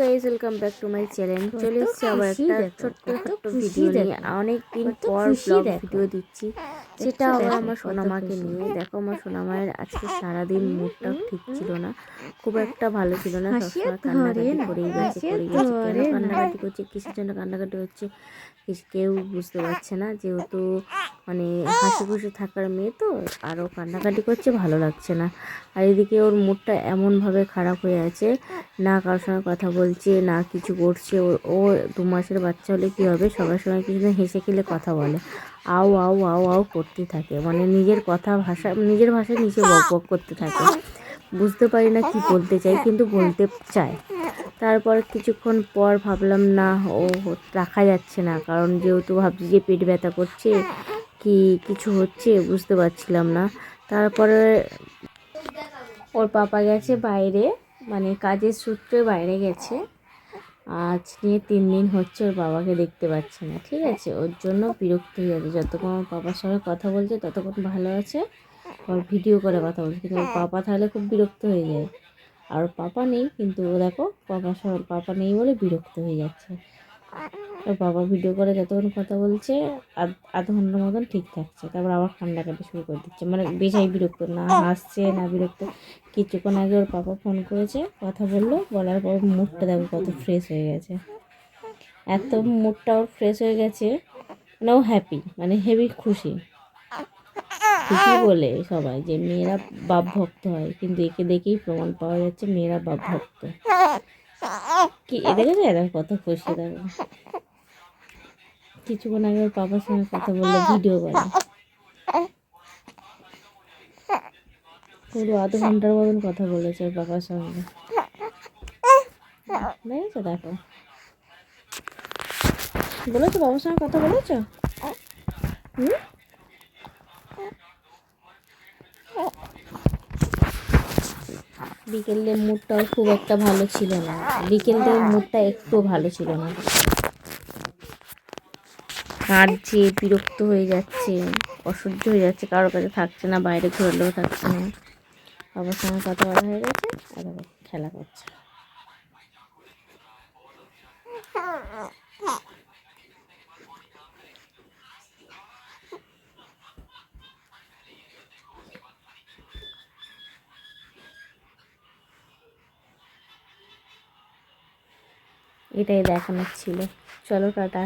Guys welcome back to my channel চলে এসেছি আবার একটা ছোট্ট ছোট্ট ভিডিও নিয়ে দেখো, অনেক দিন পর ব্লগ ভিডিও দিচ্ছি। সেটা আবার আমার সোনামাকে নিয়ে দেখো আমার সোনামায়ের আজকে সারাদিন মুডটাও ঠিক ছিল না। খুব একটা ভালো ছিল না সবসময় কান্নাকাটি করেই গেছে করেই গেছে। কেন কান্নাকাটি করছে কিসের জন্য কান্নাকাটি হচ্ছে কেউ বুঝতে পারছে না। যেহেতু মানে হাসি খুশি থাকার মেয়ে তো আরও কান্নাকাটি করছে ভালো লাগছে না। আর এদিকে ওর মুডটা এমনভাবে খারাপ হয়ে আছে না কারোর সঙ্গে কথা বলছে না কিছু করছে। ও ও দু মাসের বাচ্চা হলে কী হবে? সবার সঙ্গে কিছু হেসে খেলে কথা বলে। আও আও আও আও করতে থাকে। মানে নিজের কথা ভাষা, নিজের ভাষায় নিজে বক বক করতে থাকে। বুঝতে পারি না কি বলতে চাই কিন্তু বলতে চায়। তারপর কিছুক্ষণ পর ভাবলাম, না, ও রাখা যাচ্ছে না। কারণ যেহেতু ভাবছি যে পেট ব্যথা করছে, কি কিছু হচ্ছে বুঝতে পারছিলাম না। তারপরে ওর পাপা গেছে বাইরে মানে কাজের সূত্রে বাইরে গেছে। আজ নিয়ে তিন দিন হচ্ছে ওর বাবাকে দেখতে পাচ্ছে না, ঠিক আছে? ওর জন্য বিরক্ত হয়ে যাচ্ছে যতক্ষণ ওর পাপার সঙ্গে কথা বলছে, ততক্ষণ ভালো আছে। ওর ভিডিও করে কথা বলছে। কিন্তু ওর পাপা তাহলে খুব বিরক্ত হয়ে যায়। আর পাপা নেই, কিন্তু ও দেখো পাপা পাপা নেই বলে বিরক্ত হয়ে যাচ্ছে। বাবা ভিডিও করে যতক্ষণ কথা বলছে, আধ ঘণ্টার মতন ঠিক থাকছে। তারপর আবার কান্নাকাটি শুরু করে দিচ্ছে। মানে বেশাই বিরক্ত, না হাসছে, না বিরক্ত। কিছুক্ষণ আগে ওর পাপা ফোন করেছে, কথা বলল, বলার পর মুডটা দেখো কত ফ্রেশ হয়ে গেছে। এত মুডটা ওর ফ্রেশ হয়ে গেছে মানে ও হ্যাপি মানে হেভি খুশি। খুশি বলে সবাই যে মেয়েরা বাপ ভক্ত হয়, কিন্তু একে দেখেই প্রমাণ পাওয়া যাচ্ছে মেয়েরা বাপ ভক্ত কি এ দেখেছ কত খুশি দেখো কিছুক্ষণ আগে ওর পাপার সঙ্গে কথা বলল, ভিডিও করে পুরো আধ ঘণ্টার মতন কথা বলেছে ওর বাবার সঙ্গে। দেখেছ, দেখো। বলেছ বাবার সঙ্গে কথা বলেছ? হুম? বিকেলের মুডটাও খুব একটা ভালো ছিল না। বিকেলের মুডটা একটু ভালো ছিল না। কাঁদছে বিরক্ত হয়ে যাচ্ছে, অসহ্য হয়ে যাচ্ছে, কারোর কাছে থাকছে না, বাইরে ঘুরলেও থাকছে না। বাবার সঙ্গে কথা বলা হয়ে গেছে, আর খেলা করছে। এটাই দেখানোর ছিল। চলো টাটা।